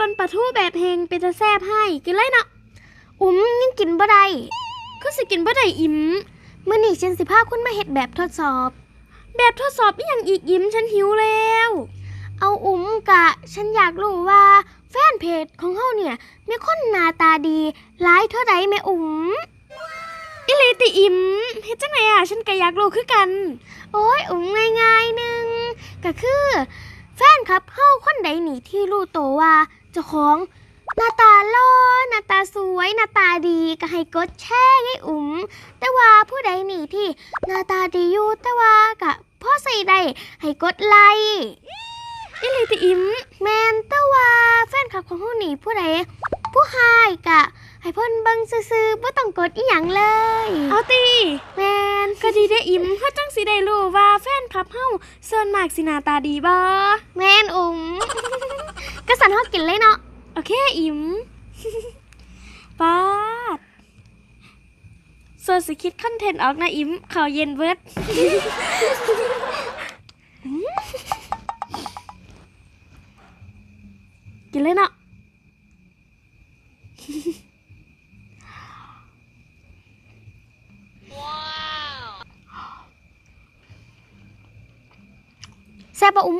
ปนปลาทูแบบแหงเป็นตาแซบให้กินเลยเนาะอุ้มยังกินบ่ได้ก็สิกินบ่ได้อิ่มเมื้อนี้ฉันสิพาคุณมาเฮ็ดแบบทดสอบ แบบทดสอบอีหยังอีกยิ้มฉันหิวแล้ว เอาอุ้มกะ ฉันอยากรู้ว่าแฟนเพจของเฮาเนี่ยมีคนหน้าตาดีหลายเท่าใดแม่อุ้มอิเลติอิมเฮ็ดจังไงอะฉันก็อยากรู้คือกัน โอ้ยอุ้มง่ายๆหนึ่งก็คือ แฟนครับเฮาคนใดหนีที่รู้ตัวว่า เจ้าของหน้าตาหล่อหน้าตาสวย หน้าตาดีก็ให้กดแชร์ให้อุ้มแต่ว่าผู้ใดหนีที่หน้าตาดีอยู่แต่ว่าก็พอใส่ได้ให้กดไลค์อิเลติอิมแมนแต่ว่าแฟนคลับของเฮาหนีผู้ใดผู้หายกะ ให้เพ่นเบิ่งซื่อๆบ่ต้องกดอีหยังเลย เอาตีแมนก็ดีได้อิ่มเฮาจังสิได้รู้ว่าแฟนคลับเฮาส่วนมากสิหน้าตาดีบ่แมนอุ๋ม ก็สั่นเฮากินเลยเนาะ โอเค อิ่มปาดส่วนสิคิดคอนเทนต์ออกนะอิ่มข่าวเย็นเบิดกินเลยเนาะแซ่บปะอุ้ม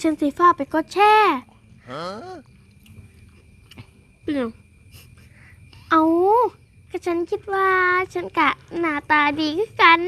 เอาคือฉันสีฟ้าไปกดแช่เป็นหยังเอาก็ฉันคิดว่าฉันกะหน้าตาดีคือกัน